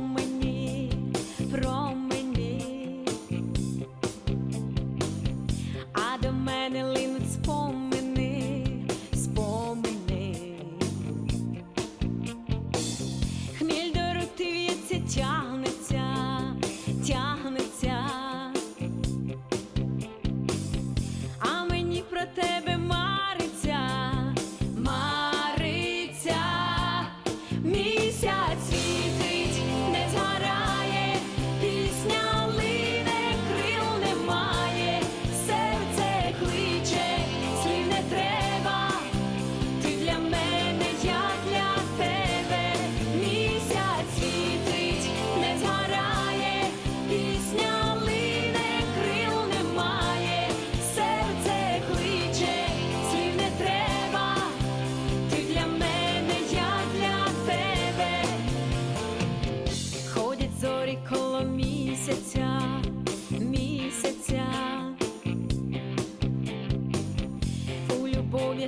мені, про мені, а до мене линуть спомні.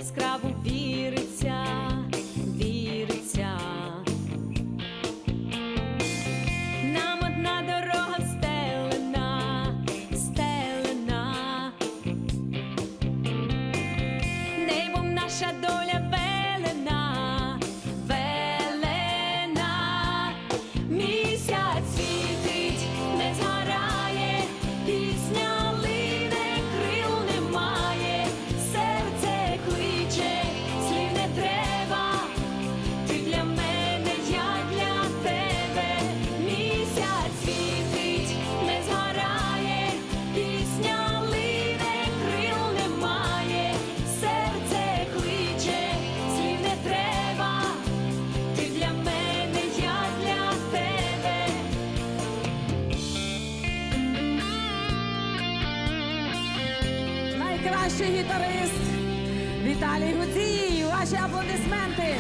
яскраву найкращий гітарист Віталій Гудзій. Ваші аплодисменти.